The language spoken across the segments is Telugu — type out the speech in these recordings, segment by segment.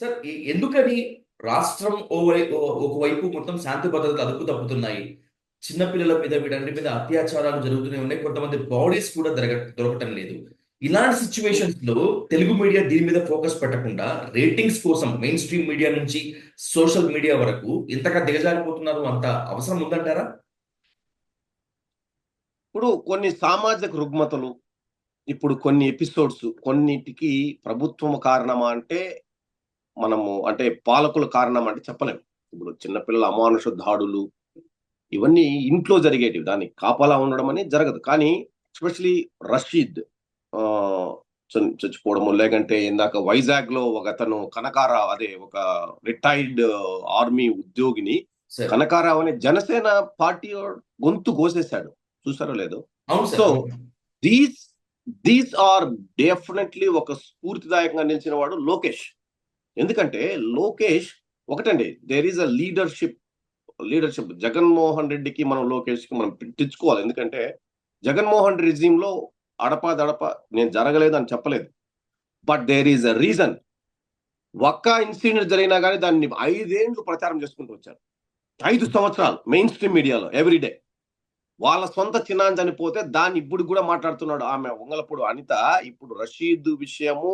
సార్ ఎందుకని రాష్ట్రం ఓవై ఒకవైపు మొత్తం శాంతి భద్రతలు అదుపు తప్పుతున్నాయి? చిన్నపిల్లల మీద వీటన్నిటి మీద అత్యాచారాలు జరుగుతూనే ఉన్నాయి. కొంతమంది బాడీస్ కూడా దొరక దొరకటం లేదు. ఇలాంటి సిచ్యువేషన్స్లో తెలుగు మీడియా దీని మీద ఫోకస్ పెట్టకుండా రేటింగ్స్ కోసం మెయిన్ స్ట్రీమ్ మీడియా నుంచి సోషల్ మీడియా వరకు ఇంతగా దిగజారిపోతున్నారు అంత అవసరం ఉందంటారా? ఇప్పుడు కొన్ని సామాజిక రుగ్మతలు ఇప్పుడు కొన్ని ఎపిసోడ్స్ కొన్నిటికి ప్రభుత్వం కారణమా అంటే మనము అంటే పాలకుల కారణం అంటే చెప్పలేము. ఇప్పుడు చిన్నపిల్లల అమానుష దాడులు ఇవన్నీ ఇంట్లో జరిగేటివి. దాన్ని కాపలా ఉండడం అనేది జరగదు. కానీ ఎస్పెషలీ రషీద్ చచ్చిపోవడము లేకంటే ఇందాక వైజాగ్లో ఒక అతను కనకారా అదే ఒక రిటైర్డ్ ఆర్మీ ఉద్యోగిని కనకారావు అనే జనసేన పార్టీ గొంతు కోసేశాడు. చూసారో లేదో? Sir. These these are definitely ఒక స్ఫూర్తిదాయకంగా నిలిచిన వాడు లోకేష్. ఎందుకంటే లోకేష్ ఒకటండి there is a leadership leadership Jaganmohan రెడ్డికి మనం లోకేష్కి మనం తెచ్చుకోవాలి ఎందుకంటే జగన్మోహన్ రెడ్డి లో అడపా దడప నేను జరగలేదు అని చెప్పలేదు. But there is a reason ఒక్క ఇన్సిడెంట్ జరిగినా కానీ దాన్ని ఐదేండ్లు ప్రచారం చేసుకుంటూ వచ్చారు. ఐదు సంవత్సరాలు మెయిన్ స్ట్రీమ్ మీడియాలో ఎవ్రీడే వాళ్ళ సొంత చిన్నాన్ని చనిపోతే దాన్ని ఇప్పుడు కూడా మాట్లాడుతున్నాడు ఆమె ఉంగలపూడు అనిత. ఇప్పుడు రషీద్ విషయము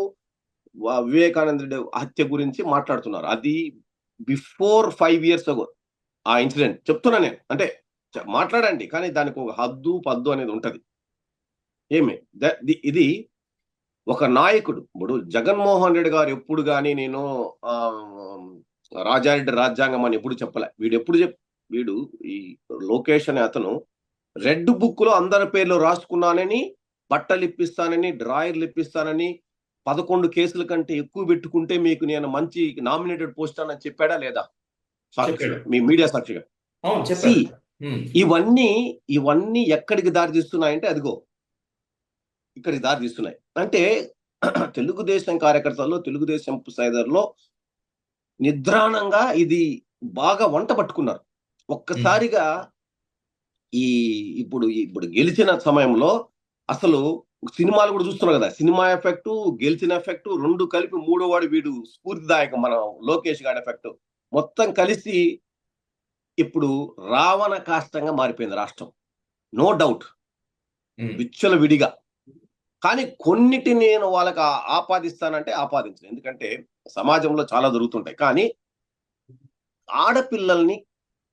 వివేకానందుడి వివేకానంద హత్య గురించి మాట్లాడుతున్నారు. అది బిఫోర్ ఫైవ్ ఇయర్స్ అగో ఆ ఇన్సిడెంట్. చెప్తున్నా నేను. అంటే మాట్లాడండి కానీ దానికి ఒక హద్దు పద్దు అనేది ఉంటది. ఏమి? ద- ది- ఇది ఒక నాయకుడు. ఇప్పుడు జగన్మోహన్ రెడ్డి గారు ఎప్పుడు కానీ నేను ఆ, రాజారెడ్డి రాజ్యాంగం అని ఎప్పుడు చెప్పలే. వీడు ఎప్పుడు చెప్ వీడు ఈ లోకేష్ అనే అతను రెడ్ బుక్లో అందరి పేర్లు రాసుకున్నానని బట్టలు ఇప్పిస్తానని డ్రాయర్లు ఇప్పిస్తానని పదకొండు కేసుల కంటే ఎక్కువ పెట్టుకుంటే మీకు నేను మంచి నామినేటెడ్ పోస్ట్ అని చెప్పాడా లేదా? సాక్షిగా. మీ మీడియా సాక్షిగా. ఇవన్నీ ఇవన్నీ ఎక్కడికి దారి తీస్తున్నాయంటే అదిగో. ఇక్కడికి దారి తీస్తున్నాయి అంటే తెలుగుదేశం కార్యకర్తల్లో తెలుగుదేశం సైదర్లో నిద్రాణంగా ఇది బాగా వంట పట్టుకున్నారు. ఒక్కసారిగా ఈ ఇప్పుడు ఇప్పుడు గెలిచిన సమయంలో అసలు సినిమాలు కూడా చూస్తున్నాం కదా. సినిమా ఎఫెక్ట్ గెలిచిన ఎఫెక్ట్ రెండు కలిపి మూడో వాడు వీడు స్ఫూర్తిదాయకం మన లోకేష్ గారి ఎఫెక్ట్. మొత్తం కలిసి ఇప్పుడు రావణ కాష్టంగా మారిపోయింది రాష్ట్రం. No doubt. విచ్చల విడిగా కానీ కొన్నిటి నేను వాళ్ళకి ఆపాదిస్తానంటే ఆపాదించను. ఎందుకంటే సమాజంలో చాలా జరుగుతుంటాయి. కానీ ఆడపిల్లల్ని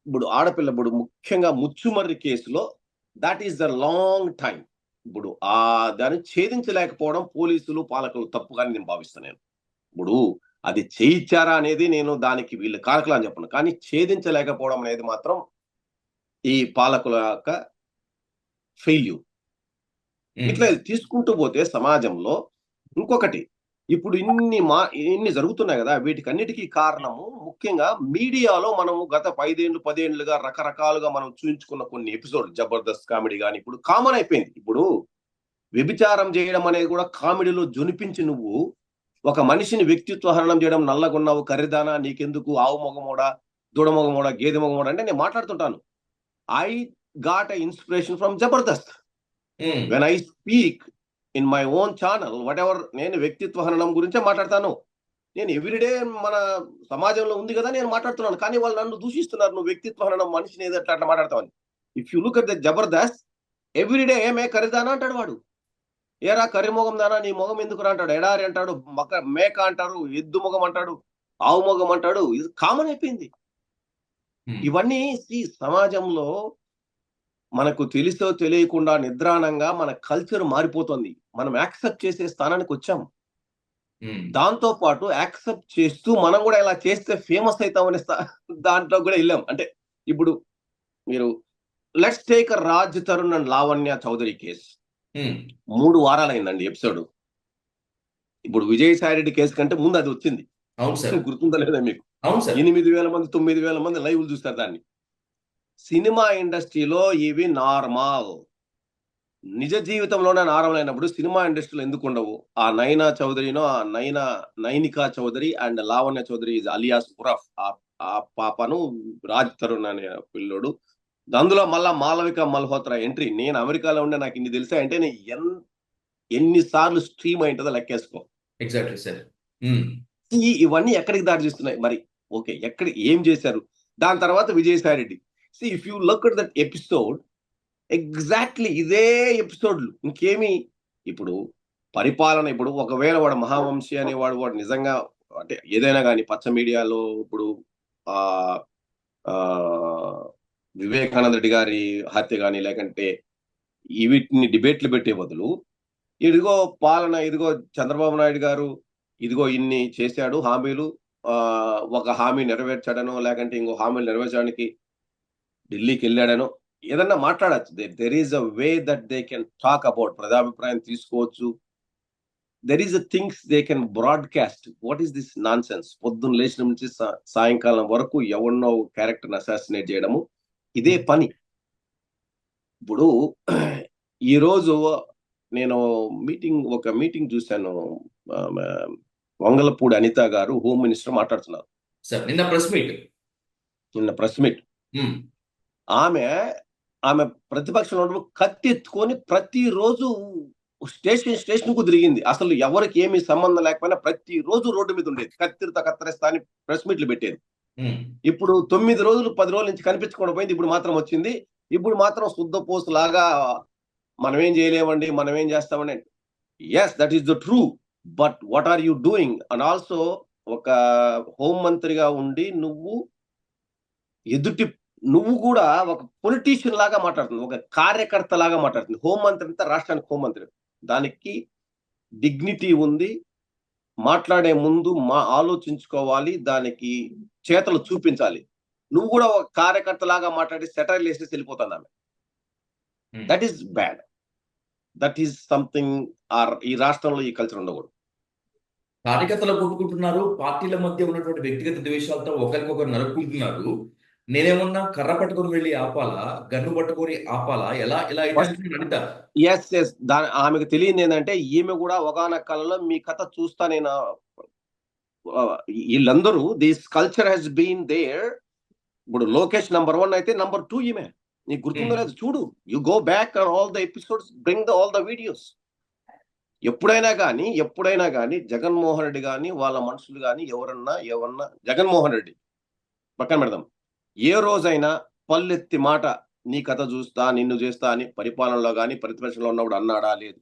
ఇప్పుడు ఆడపిల్ల ఇప్పుడు ముఖ్యంగా ముచ్చుమర్రి కేసులో that is the long time ఇప్పుడు ఆ దాన్ని ఛేదించలేకపోవడం పోలీసులు పాలకులు తప్పుగాని నేను భావిస్తాను నేను. ఇప్పుడు అది చేయించారా అనేది నేను దానికి వీళ్ళు కారకులు అని చెప్పను. కానీ ఛేదించలేకపోవడం అనేది మాత్రం ఈ పాలకుల యొక్క ఫెయిల్యూర్ ఇట్లా తీసుకుంటూ పోతే సమాజంలో ఇంకొకటి ఇప్పుడు ఇన్ని మా ఇన్ని జరుగుతున్నాయి కదా వీటికన్నిటికీ కారణము ముఖ్యంగా మీడియాలో మనము గత పైదేళ్ళు పదేళ్ళుగా రకరకాలుగా మనం చూపించుకున్న కొన్ని ఎపిసోడ్ జబర్దస్త్ కామెడీ కానీ ఇప్పుడు కామన్ అయిపోయింది. ఇప్పుడు వ్యభిచారం చేయడం అనేది కూడా కామెడీలో జొనిపించి నువ్వు ఒక మనిషిని వ్యక్తిత్వ హరణం చేయడం నల్లగొన్నావు కర్రిదానా నీకెందుకు ఆవు మొగమోడా దూడ మొగమోడా గేదె మొగమోడా అంటే నేను మాట్లాడుతుంటాను. I got inspiration from Jabardasth. When I speak in my own channel whatever నేను వ్యక్తిత్వ హననం గురించే మాట్లాడతాను. నేను ఎవ్రీడే మన సమాజంలో ఉంది కదా నేను మాట్లాడుతున్నాను. కానీ వాళ్ళు నన్ను దూషిస్తున్నారు. నువ్వు వ్యక్తిత్వ హననం మనిషిని ఏదో అట్లా మాట్లాడతావని. If you look at the Jabardasth everyday ఏమే కరిదానా అంటాడు వాడు. ఏరా కర్రి మొగం దానా? నీ మొగం ఎందుకు అంటాడు. ఎడారి అంటాడు. మక మేక అంటారు. ఎద్దు మొగం అంటాడు. ఆవు మొగం అంటాడు. ఇది కామన్ అయిపోయింది. ఉమ్, ఇవన్నీ సమాజంలో మనకు తెలిసో తెలియకుండా నిద్రాణంగా మన కల్చర్ మారిపోతుంది. మనం యాక్సెప్ట్ చేసే స్థానానికి వచ్చాం. దాంతో పాటు యాక్సెప్ట్ చేస్తూ మనం కూడా ఇలా చేస్తే ఫేమస్ అవుతామనే దాంట్లో కూడా వెళ్ళాం. అంటే ఇప్పుడు మీరు let's take Raj Tarun and Lavanya Chowdary case మూడు వారాలు అయిందండి ఎపిసోడ్ ఇప్పుడు విజయసాయి రెడ్డి కేసు కంటే ముందు అది వచ్చింది. గుర్తుందా లేదా మీకు? ఎనిమిది వేల మంది తొమ్మిది వేల మంది లైవ్ చూస్తారు దాన్ని. సినిమా ఇండస్ట్రీలో ఇవి నార్మల్. నిజ జీవితంలోనే నార్మల్ అయినప్పుడు సినిమా ఇండస్ట్రీలో ఎందుకు ఉండవు? ఆ నైనా చౌదరినో ఆ Naina Nainika Chowdary and Lavanya Chowdary is alias ఉరఫ్. ఆ- పాపను రాజ్ తరుణ్ అనే పిల్లోడు. అందులో మళ్ళా మాలవిక మల్హోత్రా ఎంట్రీ. నేను అమెరికాలో ఉండే నాకు ఇన్ని తెలిసా అంటే నేను ఎన్ ఎన్నిసార్లు స్ట్రీమ్ అయింటుందో లెక్కేసుకో. ఎగ్జాక్ట్లీ సార్ ఈ ఇవన్నీ ఎక్కడికి దారి చేస్తున్నాయి మరి ఓకే ఎక్కడ ఏం చేశారు? దాని తర్వాత Vijayasai Reddy. See if you look at that episode exactly ఇదే ఎపిసోడ్లు ఇంకేమి ఇప్పుడు పరిపాలన ఇప్పుడు ఒకవేళ వాడు మహావంశీ అనేవాడు వాడు నిజంగా అంటే ఏదైనా కానీ పచ్చ మీడియాలో ఇప్పుడు ఆ వివేకానంద రెడ్డి గారి హత్య కానీ లేకంటే వీటిని డిబేట్లు పెట్టే బదులు ఇదిగో పాలన ఇదిగో చంద్రబాబు నాయుడు గారు ఇదిగో ఇన్ని చేశాడు హామీలు ఒక హామీ నెరవేర్చాడనో లేకంటే ఇంకో హామీలు నెరవేర్చడానికి ఢిల్లీకి వెళ్ళాడనో ఏదన్నా మాట్లాడచ్చు. There is a way that they can talk about ప్రజాభిప్రాయం తీసుకోవచ్చు. There is a things they can broadcast what is this nonsense పొద్దున్న లేచిన నుంచి సాయంకాలం వరకు ఎవరినో క్యారెక్టర్ అసాసినేట్ చేయడము. ఇదే పని. ఇప్పుడు ఈ రోజు నేను మీటింగ్ ఒక మీటింగ్ చూశాను. వంగలపూడి అనిత గారు హోమ్ మినిస్టర్ మాట్లాడుతున్నారు. సార్ నిన్న ప్రెస్ మీట్. నిన్న ప్రెస్ మీట్. ఆమె ఆమె ప్రతిపక్షంలో ఉన్నప్పుడు కత్తి ఎత్తుకొని ప్రతిరోజు స్టేషన్ స్టేషన్కు తిరిగింది. అసలు ఎవరికి ఏమీ సంబంధం లేకపోయినా ప్రతి రోజు రోడ్డు మీద ఉండేది. కత్తిరితో కత్తరిస్తా అని ప్రెస్ మీట్లు పెట్టేది. ఇప్పుడు తొమ్మిది రోజులు పది రోజుల నుంచి కనిపించకుండా పోయింది. ఇప్పుడు మాత్రం వచ్చింది. ఇప్పుడు మాత్రం శుద్ధ పోస్ట్ లాగా మనం ఏం చేయలేమండి మనం ఏం చేస్తామండి yes that is the true but what are you doing and also ఒక హోం మంత్రిగా ఉండి నువ్వు ఎదుటి నువ్వు కూడా ఒక పొలిటీషియన్ లాగా మాట్లాడుతుంది ఒక కార్యకర్త లాగా మాట్లాడుతుంది. హోం మంత్రి అంతా రాష్ట్రానికి హోం మంత్రి దానికి డిగ్నిటీ ఉంది. మాట్లాడే ముందు మా ఆలోచించుకోవాలి దానికి చేతలు చూపించాలి. నువ్వు కూడా ఒక కార్యకర్త లాగా మాట్లాడి సెటైల్ వేసేసి వెళ్ళిపోతాను ఆమె. That is bad that is something or ఈ రాష్ట్రంలో ఈ కల్చర్ ఉండకూడదు. కార్యకర్తలు కొట్టుకుంటున్నారు పార్టీల మధ్య ఉన్నటువంటి వ్యక్తిగత ద్వేషాలతో ఒకరికొకరు నరుక్కుంటున్నారు. నేనేమన్నా కర్ర పట్టుకొని వెళ్ళి ఆపాలా? గన్ను పట్టుకొని ఆపాలా? ఎలా అనిత ఎస్ ఎస్ దాని ఆమెకు తెలియదు ఏంటంటే ఈమె కూడా ఒకనొక కాలంలో మీ కథ చూస్తా నేను వీళ్ళందరూ this culture has been there ఇప్పుడు లోకేష్ నంబర్ వన్ అయితే నంబర్ టూ ఈమె. నీకు గుర్తుందో Hmm. లేదు చూడు. You go back all the episodes bring the all the videos ఎప్పుడైనా కానీ ఎప్పుడైనా కానీ జగన్మోహన్ రెడ్డి కానీ వాళ్ళ మనుషులు కానీ ఎవరన్నా ఎవరన్నా జగన్మోహన్ రెడ్డి. పక్కన పెడదాం. ఏ రోజైనా పల్లెత్తి మాట నీ కథ చూస్తా నిన్ను చేస్తా అని పరిపాలనలో కానీ ప్రతిపక్షంలో ఉన్నప్పుడు అన్నాడా? లేదు.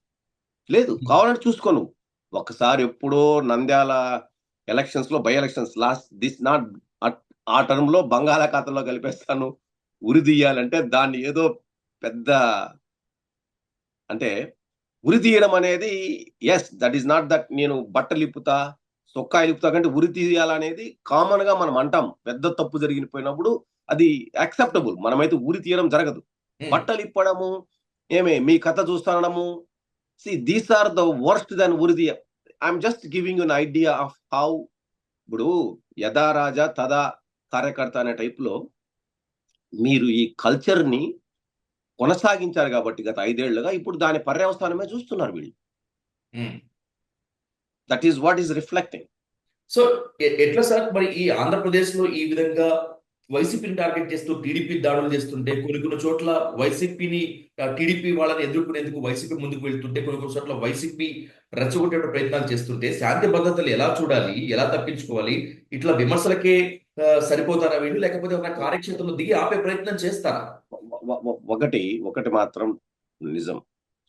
లేదు. కావాలంటే చూసుకోను ఒకసారి ఎప్పుడో నంద్యాల ఎలక్షన్స్లో by elections last this not ఆ టర్మ్లో బంగాళాఖాతంలో కలిపేస్తాను ఉరి తీయాలంటే దాన్ని ఏదో పెద్ద అంటే ఉరి తీయడం అనేది yes that is not that నేను బట్టలు ఇప్పుతా సొక్కా ఇప్పుతా కంటే ఉరి తీయాలనేది కామన్గా మనం అంటాం. పెద్ద తప్పు జరిగిపోయినప్పుడు అది యాక్సెప్టబుల్ మనమైతే ఉరి తీయడం జరగదు. బట్టలు ఇప్పడము ఏమే మీ కథ చూస్తానడము. See these are the worst than ఉరిది I'm just giving an idea of how ఇప్పుడు యథా రాజా తదా కార్యకర్త అనే type లో మీరు ఈ కల్చర్ని కొనసాగించారు కాబట్టి గత ఐదేళ్ళుగా ఇప్పుడు దాని పర్యవస్థానమే చూస్తున్నారు వీళ్ళు. That is what is reflecting so ఎట్లా సార్? మరి ఈ ఆంధ్రప్రదేశ్లో ఈ విధంగా వైసీపీని టార్గెట్ చేస్తూ టీడీపీ దాడులు చేస్తుంటే కొన్ని కొన్ని చోట్ల వైసీపీని టీడీపీ వాళ్ళని ఎదుర్కొనేందుకు వైసీపీ ముందుకు వెళ్తుంటే కొన్ని కొన్ని చోట్ల వైసీపీ రెచ్చగొట్టే ప్రయత్నాలు చేస్తుంటే శాంతి భద్రతలు ఎలా చూడాలి? ఎలా తప్పించుకోవాలి? ఇట్లా విమర్శలకే సరిపోతారా వీళ్ళు? లేకపోతే ఉన్న కార్యక్షేత్రంలో దిగి ఆపే ప్రయత్నం చేస్తారా? ఒకటి ఒకటి మాత్రం నిజం.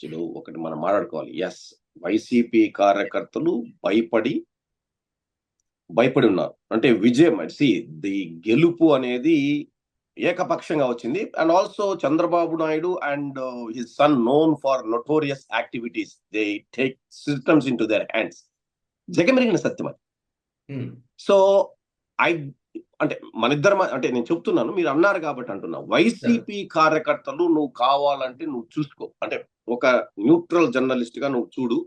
చెడు ఒకటి మనం మాట్లాడుకోవాలి. ఎస్ వైసీపీ కార్యకర్తలు భయపడి భయపడి ఉన్నారు. అంటే విజయం సి ది గెలుపు అనేది ఏకపక్షంగా వచ్చింది. And also Chandrababu Naidu and his son known for notorious activities they take systems into their hands జగమెరిగిన సత్యం అది. సో ఐ అంటే మన ఇద్దరం అంటే నేను చెప్తున్నాను మీరు అన్నారు కాబట్టి అంటున్నా. వైసీపీ కార్యకర్తలు నువ్వు కావాలంటే నువ్వు చూసుకో. అంటే ఒక న్యూట్రల్ జర్నలిస్ట్గా నువ్వు చూడు.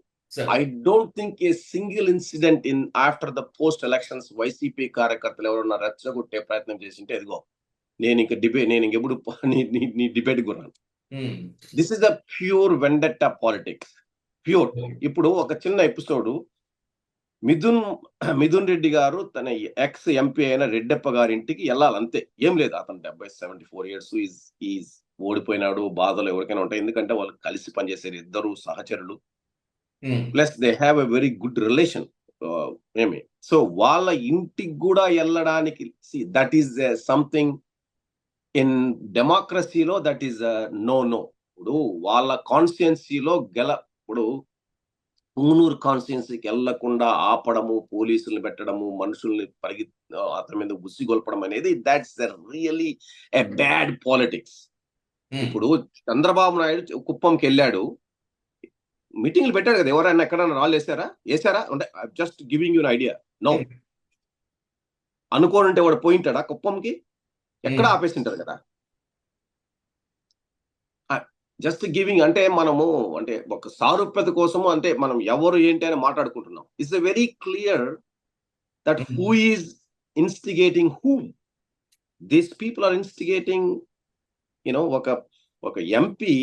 I don't think a single incident in after the post elections YCP కార్యకర్తలు ఎవరన్నా రెచ్చగొట్టే ప్రయత్నం చేసింటే ఎదిగో నేను ఇంక డిబేట్ నేను ఇంకెప్పుడు నీ debate గురాను this is the pure vendetta politics pure ఇప్పుడు ఒక చిన్న ఎపిసోడ్ మిథున్ మిథున్ రెడ్డి గారు తన ఎక్స్ ఎంపీ అయిన రెడ్డప్ప గారి ఇంటికి వెళ్ళాలి అంతే ఏం లేదు అతను డెబ్బై seventy four years is is ఓడిపోయినాడు బాధలు ఎవరికైనా ఉంటాయి. ఎందుకంటే వాళ్ళు కలిసి పనిచేసారు ఇద్దరు సహచరులు. Plus they have a very good relation ఏమి? సో వాళ్ళ ఇంటికి కూడా వెళ్ళడానికి దట్ ఈస్ సంథింగ్ ఇన్ డెమోక్రసీలో దట్ ఈస్ నో నో ఇప్పుడు వాళ్ళ కాన్స్టిట్యున్సీలో గెల ఇప్పుడు పుంగనూరు కాన్స్టిట్యున్సీకి వెళ్ళకుండా ఆపడము పోలీసుల్ని పెట్టడము మనుషుల్ని పరిగి అతని మీద ఉసిగొల్పడం అనేది that's really a bad politics ఇప్పుడు చంద్రబాబు నాయుడు కుప్పంకి వెళ్ళాడు. మీటింగ్లు పెట్టాడు కదా ఎవరైనా ఎక్కడైనా రాళ్ళు వేసారా? వేసారా? అంటే just giving you idea no అనుకోనుంటే వాడు పోయింటాడా కుప్పంకి? ఎక్కడ Hmm. ఆపేసింటారు కదా. జస్ట్ గివింగ్ అంటే మనము అంటే ఒక సారూప్యత కోసము అంటే మనం ఎవరు ఏంటి అని మాట్లాడుకుంటున్నాం it's a very clear that. Who is instigating who these people are instigating you know ఒక ఒక ఎంపీ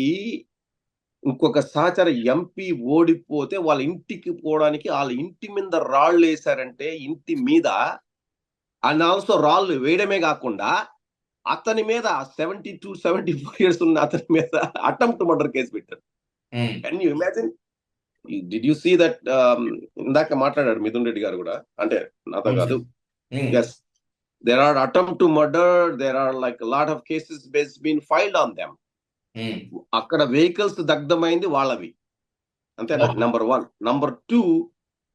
ఇంకొక సహచర ఎంపీ ఓడిపోతే వాళ్ళ ఇంటికి పోవడానికి వాళ్ళ ఇంటి మీద రాళ్ళు వేశారంటే ఇంటి మీద అండ్ ఆల్సో రాళ్ళు వేయడమే కాకుండా అతని మీద seventy two seventy four years ఉన్న అతని మీద అటెంప్ట్ మర్డర్ కేసు పెట్టారు. Can you imagine did you see that ఇందాక మాట్లాడాడు మిథున్ రెడ్డి గారు కూడా. అంటే నాతో కాదు. ఉమ్, yes there are attempt to murder there are like lot of cases has been filed on them అక్కడ వెహికల్స్ దగ్ధమైంది వాళ్ళవి. Okay. Number one number two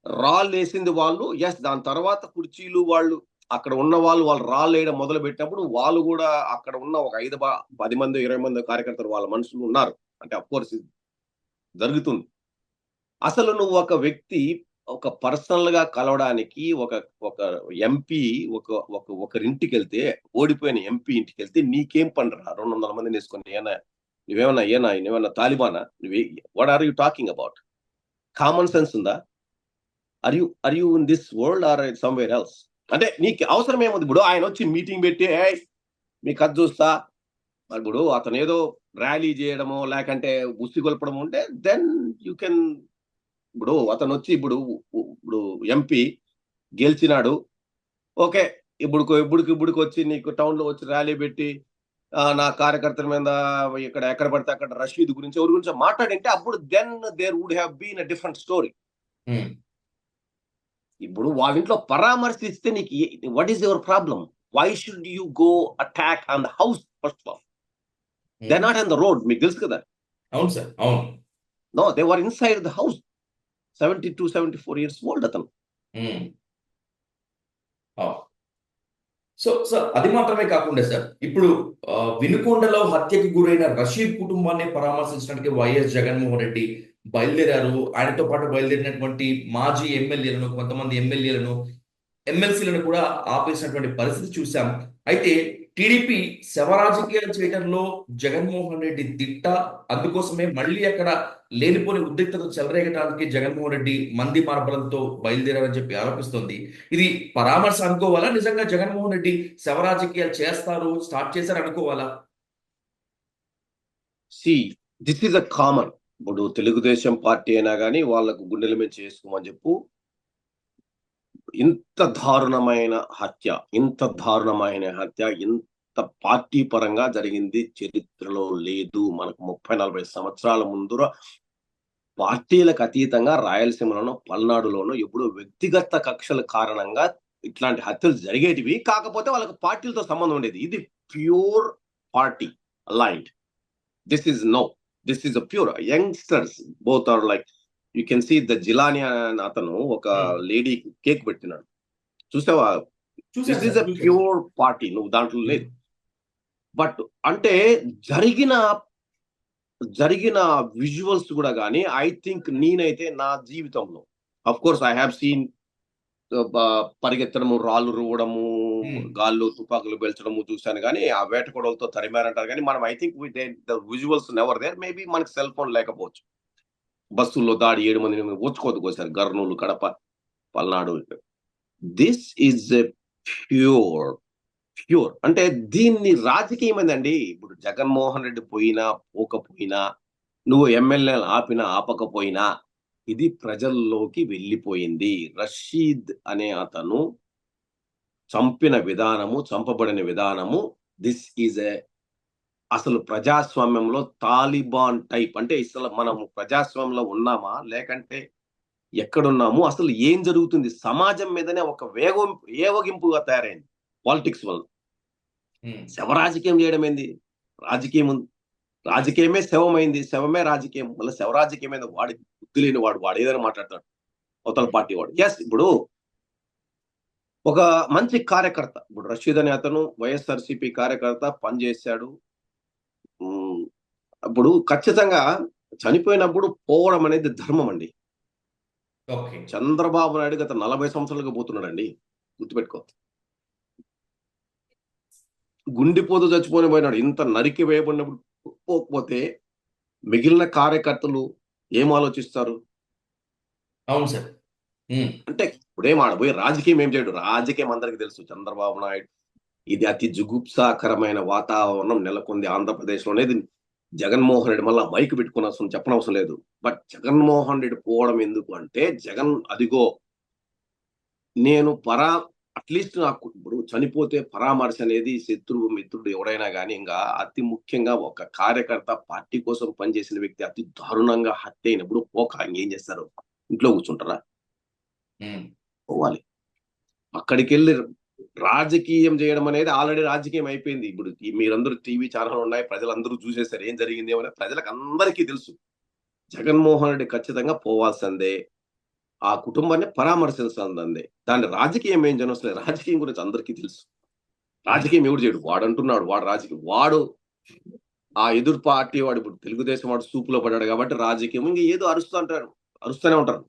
రాళ్ళు వేసింది వాళ్ళు. ఎస్ దాని తర్వాత కుర్చీలు వాళ్ళు అక్కడ ఉన్న వాళ్ళు వాళ్ళు రాళ్ళు వేయడం మొదలు పెట్టినప్పుడు వాళ్ళు కూడా అక్కడ ఉన్న ఒక ఐదు పది మంది ఇరవై మంది కార్యకర్తలు వాళ్ళ మనుషులు ఉన్నారు. అంటే అఫ్కోర్స్ జరుగుతుంది. అసలు నువ్వు ఒక వ్యక్తి ఒక పర్సనల్గా కలవడానికి ఒక ఒక ఎంపీ ఒక ఒక ఒకరింటికి వెళ్తే ఓడిపోయిన ఎంపీ ఇంటికి వెళ్తే నీకేం పనిరా? రెండు వందల మంది వేసుకొని ఏనా నువ్వేమన్నా ఏనా నువ్వేమన్నా తాలిబానా? నువ్వే what are you talking about common sense ఉందా? Are you are you in this world or somewhere else అంటే నీకు అవసరం ఏముంది? ఇప్పుడు ఆయన వచ్చి మీటింగ్ పెట్టి "ఏయ్, మీ కథ చూస్తా. మరి ఇప్పుడు అతను ఏదో ర్యాలీ చేయడమో లేకంటే ఉసి కొలపడము ఉంటే దెన్ యూ కెన్ ఇప్పుడు అతను వచ్చి ఇప్పుడు ఇప్పుడు ఎంపీ గెలిచినాడు. ఓకే ఇప్పుడు ఇప్పుడుకి ఇప్పుడుకి వచ్చి నీకు టౌన్లో వచ్చి ర్యాలీ పెట్టి నా కార్యకర్తల మీద ఇక్కడ ఎక్కడ పడితే అక్కడ రషీద్ గురించి ఎవరి గురించి మాట్లాడింటే అప్పుడు then there would have been a different story ఇప్పుడు వాళ్ళ ఇంట్లో పరామర్శిస్తే నీకు what is your problem why should you go attack on the house first off. They not on the road మీకు తెలుసు కదా? అవును సార్ అవును. No they were inside the house seventy two seventy four years old అతను. సో సార్ అది మాత్రమే కాకుండా సార్ ఇప్పుడు వినుకొండలో హత్యకి గురైన రషీద్ కుటుంబాన్ని పరామర్శించడానికి వైఎస్ జగన్మోహన్ రెడ్డి బయలుదేరారు. ఆయనతో పాటు బయలుదేరినటువంటి మాజీ ఎమ్మెల్యేలను కొంతమంది ఎమ్మెల్యేలను ఎమ్మెల్సీలను కూడా ఆపేసినటువంటి పరిస్థితి చూశాం. అయితే టీడీపీ శవరాజకీయాలు చేయడంలో జగన్మోహన్ రెడ్డి దిట్ట. అందుకోసమే మళ్ళీ అక్కడ లేనిపోని ఉద్రిక్తత చెలరేగడానికి జగన్మోహన్ రెడ్డి మంది మార్బలంతో బయలుదేరారని చెప్పి ఆరోపిస్తోంది. ఇది పరామర్శ అనుకోవాలా? నిజంగా జగన్మోహన్ రెడ్డి శవరాజకీయాలు చేస్తారు స్టార్ట్ చేశారు అనుకోవాలా? See this is a common ఇప్పుడు తెలుగుదేశం పార్టీ అయినా కానీ వాళ్ళకు గుండెల మీద చేసుకోమని చెప్పు. ఇంత దారుణమైన హత్య ఇంత దారుణమైన హత్య ఇంత పార్టీ పరంగా జరిగింది చరిత్రలో లేదు. మనకు ముప్పై నలభై సంవత్సరాల ముందర పార్టీలకు అతీతంగా రాయలసీమలోనో పల్నాడులోనో ఎప్పుడో వ్యక్తిగత కక్షల కారణంగా ఇట్లాంటి హత్యలు జరిగేటివి కాకపోతే వాళ్ళకి పార్టీలతో సంబంధం ఉండేది. ఇది pure party aligned. This is no this is a pure youngsters both are like you can see the Jilani అనే అతను ఒక Hmm. లేడీ కేక్ పెట్టినాడు చూసావా this is sir, a. Pure party నువ్వు దాంట్లో లేదు బట్ అంటే జరిగిన జరిగిన విజువల్స్ కూడా కానీ ఐ థింక్ నేనైతే నా జీవితంలో of course I have seen పరిగెత్తడము రాళ్ళు రువ్వడము Hmm. గాల్లో తుపాకులు పెంచడము చూశాను కానీ ఆ వేట కొడవలతో తరిమారంటారు. కానీ మనం I think the visuals never there maybe మనకి సెల్ ఫోన్ లేకపోవచ్చు. బస్సుల్లో దాడి ఏడు మంది వచ్చుకోదు కోసారు. Kurnool Kadapa Palnadu. This is a pure pure అంటే దీన్ని రాజకీయమైందండి ఇప్పుడు జగన్మోహన్ రెడ్డి పోయినా పోకపోయినా నువ్వు ఎమ్మెల్యేలు ఆపినా ఆపకపోయినా ఇది ప్రజల్లోకి వెళ్ళిపోయింది. రషీద్ అనే అతను చంపిన విధానము చంపబడిన విధానము దిస్ ఈజ్ ఎ అసలు ప్రజాస్వామ్యంలో తాలిబాన్ టైప్. అంటే అసలు మనము ప్రజాస్వామ్యంలో ఉన్నామా? లేకంటే ఎక్కడున్నాము? అసలు ఏం జరుగుతుంది? సమాజం మీదనే ఒక వేగం ఏవగింపుగా తయారైంది పాలిటిక్స్ వల్ల. శవ రాజకీయం చేయడం ఏంది? రాజకీయం ఉంది. రాజకీయమే శవమైంది. శవమే రాజకీయం. మళ్ళీ శవ వాడి బుద్ధి లేని వాడు వాడు ఏదైనా మాట్లాడతాడు. అవతల పార్టీ వాడు. ఎస్ ఇప్పుడు ఒక మంచి కార్యకర్త ఇప్పుడు రషీద్ అనే అతను వైఎస్ఆర్సిపి కార్యకర్త పనిచేశాడు ఉమ్, ఇప్పుడు ఖచ్చితంగా చనిపోయినప్పుడు పోవడం అనేది ధర్మం అండి. చంద్రబాబు నాయుడు గత నలభై సంవత్సరాలుగా పోతున్నాడండి. గుర్తుపెట్టుకో. గుండెపోతు చచ్చిపోని పోయినాడు. ఇంత నరికి వేయబడినప్పుడు పోకపోతే మిగిలిన కార్యకర్తలు ఏం ఆలోచిస్తారు? అవును సార్. అంటే ఇప్పుడేం ఆడబోయి రాజకీయం ఏం చేయడు. రాజకీయం అందరికీ తెలుసు. చంద్రబాబు నాయుడు ఇది అతి జుగుప్సాకరమైన వాతావరణం నెలకొంది ఆంధ్రప్రదేశ్లో అనేది జగన్మోహన్ రెడ్డి మళ్ళీ మైక్ పెట్టుకున్న అవసరం చెప్పనవసరం లేదు. బట్ జగన్మోహన్ రెడ్డి పోవడం ఎందుకు అంటే జగన్ అదిగో నేను పరా అట్లీస్ట్ నాకు ఇప్పుడు చనిపోతే పరామర్శ అనేది శత్రువు మిత్రుడు ఎవరైనా కానీ ఇంకా అతి ముఖ్యంగా ఒక కార్యకర్త పార్టీ కోసం పనిచేసిన వ్యక్తి అతి దారుణంగా హత్య అయినప్పుడు పోక ఇంకేం చేస్తారు? ఇంట్లో కూర్చుంటారా? పోవాలి. అక్కడికి వెళ్ళి రాజకీయం చేయడం అనేది ఆల్రెడీ రాజకీయం అయిపోయింది. ఇప్పుడు మీరందరూ టీవీ ఛానల్ ఉన్నాయి ప్రజలందరూ చూసేస్తారు ఏం జరిగింది అని ప్రజలకు అందరికీ తెలుసు. జగన్మోహన్ రెడ్డి ఖచ్చితంగా పోవాల్సిందే. ఆ కుటుంబాన్ని పరామర్శించాల్సిందే. దాని రాజకీయం ఏం జనవసరం రాజకీయం గురించి అందరికీ తెలుసు. రాజకీయం ఎవడు చేయడు? వాడు అంటున్నాడు వాడు రాజకీయం. వాడు ఆ ఎదురు పార్టీ వాడు. ఇప్పుడు తెలుగుదేశం వాడు సూపులో పడ్డాడు కాబట్టి రాజకీయం ఇంకా ఏదో అరుస్తూ అంటారు అరుస్తూనే ఉంటారు.